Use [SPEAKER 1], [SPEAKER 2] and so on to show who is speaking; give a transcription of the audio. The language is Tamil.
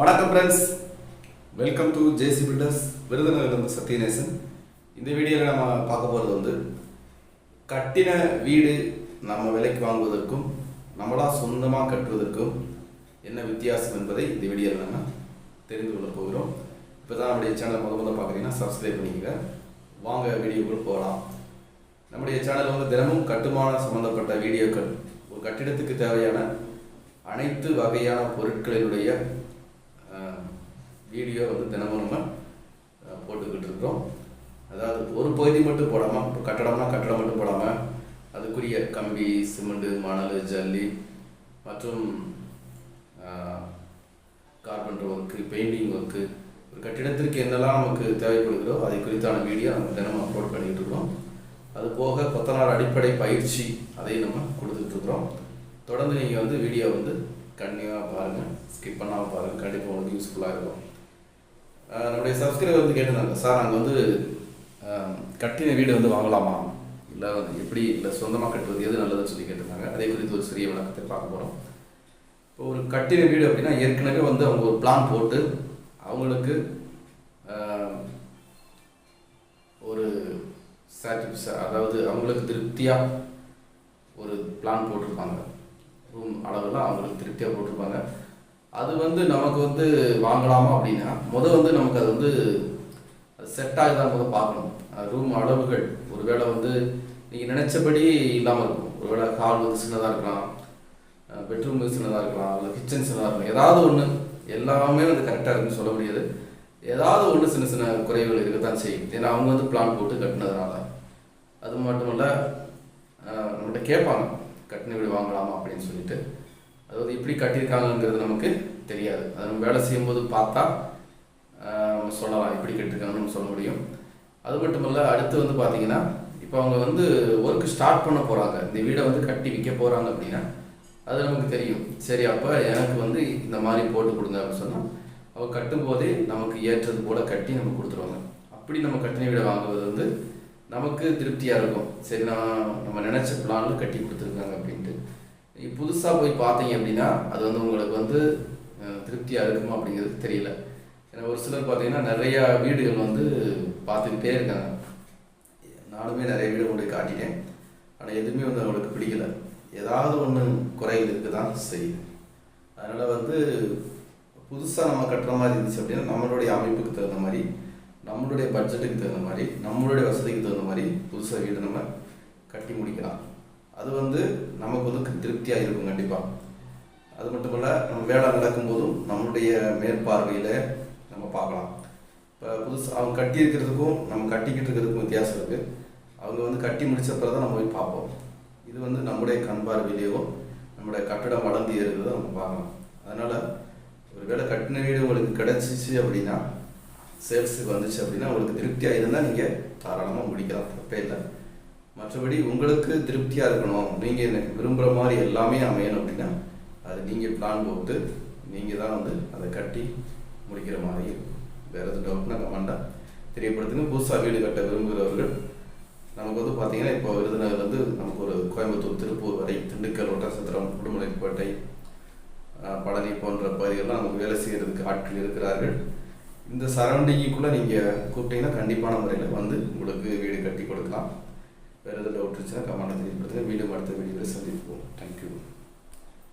[SPEAKER 1] வணக்கம் friends welcome to JC builders விருதுநகர்லேருந்து Sathyanesan. இந்த வீடியோவில் நம்ம பார்க்க போகிறது வந்து கட்டின வீடு நம்ம விலைக்கு வாங்குவதற்கும் நம்மளாக சொந்தமாக கட்டுவதற்கும் என்ன வித்தியாசம் என்பதை இந்த வீடியோவில் நம்ம தெரிந்து கொள்ள போகிறோம். இப்போ தான் நம்முடைய சேனல் முத முதல் பார்க்குறீங்கன்னா சப்ஸ்கிரைப் பண்ணிக்கங்க. வாங்க வீடியோக்குள் போகலாம் நம்முடைய சேனல் வந்து தினமும் கட்டுமான சம்பந்தப்பட்ட வீடியோக்கள் ஒரு கட்டிடத்துக்கு தேவையான அனைத்து வகையான பொருட்களினுடைய வீடியோ வந்து தினமும் நம்ம போட்டுக்கிட்டு இருக்கிறோம். அதாவது ஒரு பகுதி மட்டும் போடாமல் இப்போ கட்டடம்னா கட்டடம் மட்டும் போடாமல் அதுக்குரிய கம்பி சிமெண்ட் மணல் ஜல்லி மற்றும் கார்பெண்டர் ஒர்க்கு பெயிண்டிங் ஒர்க்கு ஒரு கட்டிடத்திற்கு என்னெல்லாம் நமக்கு தேவைப்படுகிறோ அதை குறித்தான வீடியோ நம்ம தினமும் அப்லோட் பண்ணிக்கிட்டு இருக்கிறோம். அது போக கொத்தனார் அடிப்படை பயிற்சி அதையும் நம்ம கொடுத்துட்டு இருக்கிறோம். தொடர்ந்து நீங்கள் வந்து வீடியோ வந்து கண்டினியூவாக பாருங்கள் ஸ்கிப் பண்ணாமல் பாருங்கள் கண்டிப்பாக உங்களுக்கு யூஸ்ஃபுல்லாக இருக்கும். நம்முடைய சப்ஸ்கிரைபர் வந்து கேட்டிருந்தாங்க சார் நாங்கள் வந்து கட்டின வீடு வந்து வாங்கலாமா? இல்லை எப்படி இல்லை சொந்தமாக கட்டுவது எது நல்லதுன்னு சொல்லி கேட்டிருந்தாங்க. அதே குறித்து ஒரு சிறிய விளக்கத்தை பார்க்க போகிறோம் இப்போ ஒரு கட்டின வீடு அப்படின்னா ஏற்கனவே வந்து அவங்க ஒரு பிளான் போட்டு அவங்களுக்கு ஒரு சாட்டிஸ் அதாவது அவங்களுக்கு திருப்தியாக ஒரு பிளான் போட்டிருப்பாங்க. ரூம் அளவெல்லாம் அவங்களுக்கு திருப்தியாக போட்டிருப்பாங்க. அது வந்து நமக்கு வந்து வாங்கலாமா அப்படின்னா முத வந்து நமக்கு அது வந்து செட் ஆகுதா முதல் பார்க்கணும். ரூம் அளவுகள். ஒருவேளை வந்து நீங்கள் நினச்சபடி இல்லாமல் இருக்கும். ஒருவேளை ஹால் வந்து சின்னதாக இருக்கலாம். பெட்ரூம் சின்னதாக இருக்கலாம். இல்லை கிச்சன் சின்னதாக இருக்கலாம். ஏதாவது ஒன்று எல்லாமே வந்து கரெக்டாக இருக்குன்னு சொல்ல முடியாது. ஏதாவது ஒன்று சின்ன சின்ன குறைகள் இருக்கத்தான் செய்யும். ஏன்னா அவங்க வந்து பிளான் போட்டு கட்டினதுனால. அது மட்டும் இல்லை நம்மகிட்ட கேட்பாங்க. கட்டின வீடு வாங்கலாமா அதாவது எப்படி கட்டியிருக்காங்கங்கிறது நமக்கு தெரியாது. அது நம்ம வேலை செய்யும்போது பார்த்தா நம்ம சொல்லலாம் எப்படி கட்டியிருக்காங்கன்னு சொல்ல முடியும். அது மட்டும் இல்லை அடுத்து வந்து பார்த்தீங்கன்னா இப்போ அவங்க வந்து ஒர்க் ஸ்டார்ட் பண்ண போகிறாங்க இந்த வீடை வந்து கட்டி விற்க போகிறாங்க அப்படின்னா அது நமக்கு தெரியும். சரி அப்போ எனக்கு வந்து இந்த மாதிரி போட்டு கொடுங்க அப்படின்னு சொன்னால் அவங்க கட்டும்போதே நமக்கு ஏற்றது போல் கட்டி நம்ம கொடுத்துருவாங்க. அப்படி நம்ம கட்டின வீடை வாங்குவது வந்து நமக்கு திருப்தியாக இருக்கும். சரி நான் நம்ம நினச்ச பிளானில் கட்டி கொடுத்துருக்காங்க அப்படின்ட்டு. நீங்கள் புதுசாக போய் பார்த்தீங்க அப்படின்னா அது வந்து உங்களுக்கு வந்து திருப்தியாக இருக்குமா அப்படிங்கிறது தெரியல. ஏன்னா ஒரு சிலர் பார்த்தீங்கன்னா நிறையா வீடுகள் வந்து பார்த்துக்கிட்டே இருக்காங்க. நானுமே நிறைய வீடு கொண்டு காட்டிட்டேன். ஆனால் எதுவுமே வந்து அவங்களுக்கு பிடிக்கல. ஏதாவது ஒன்று குறைகள் இருக்க தான் செய்யுது அதனால் வந்து புதுசாக நம்ம கட்டுற மாதிரி இருந்துச்சு அப்படின்னா நம்மளுடைய அமைப்புக்கு தகுந்த மாதிரி நம்மளுடைய பட்ஜெட்டுக்கு தகுந்த மாதிரி நம்மளுடைய வசதிக்கு தகுந்த மாதிரி புதுசாக வீடு நம்ம கட்டி முடிக்கலாம். அது வந்து நமக்கு வந்து திருப்தியாக இருக்கும் கண்டிப்பாக அது மட்டும் இல்லை நம்ம வேலை நடக்கும்போதும் நம்மளுடைய மேற்பார்வையில் நம்ம பார்க்கலாம். இப்போ புதுசு அவங்க கட்டி இருக்கிறதுக்கும் நம்ம கட்டிக்கிட்டு இருக்கிறதுக்கும் வித்தியாசம் இருக்குது அவங்க வந்து கட்டி முடிச்ச பிறகு தான் நம்ம போய் பார்ப்போம். இது வந்து நம்முடைய கண் பார்வையிலேயோ நம்முடைய கட்டடம் வளர்ந்து ஏறுகிறத நம்ம பார்க்கலாம். அதனால் ஒரு வேளை கட்டின வீடு உங்களுக்கு கிடச்சிச்சு அப்படின்னா சேல்ஸுக்கு வந்துச்சு அப்படின்னா உங்களுக்கு திருப்தியாக இருந்தால் நீங்கள் தாராளமாக முடிக்கலாம். தப்பே இல்லை. மற்றபடி உங்களுக்கு திருப்தியாக இருக்கணும். நீங்கள் விரும்புகிற மாதிரி எல்லாமே அமையணும் அப்படின்னா அது நீங்கள் பிளான் போட்டு நீங்கள் தான் வந்து அதை கட்டி முடிக்கிற மாதிரி வேறு எதுவும் டவுட்னா கமெண்டாக தெரியப்படுத்துங்க புதுசாக வீடு கட்ட விரும்புகிறவர்கள் நமக்கு வந்து பார்த்தீங்கன்னா இப்போ விருதுநகர் வந்து நமக்கு ஒரு கோயம்புத்தூர் திருப்பூர் வரை திண்டுக்கல் ஒட்டசத்திரம் உடுமலைப்பேட்டை பழனி போன்ற பகுதிகளெலாம் நமக்கு வேலை செய்கிறதுக்கு ஆட்கள் இருக்கிறார்கள். இந்த சரௌண்டிங்குக்குள்ளே நீங்கள் கூப்பிட்டீங்கன்னா கண்டிப்பான முறையில் வந்து உங்களுக்கு வீடு கட்டி கொடுக்கலாம். வேறு எதாவது டவுட் இருந்துச்சுன்னா கமெண்ட் தெரியப்படுத்துங்க மீண்டும் அடுத்த வீடியோவில் சந்திப்போம். தேங்க்யூ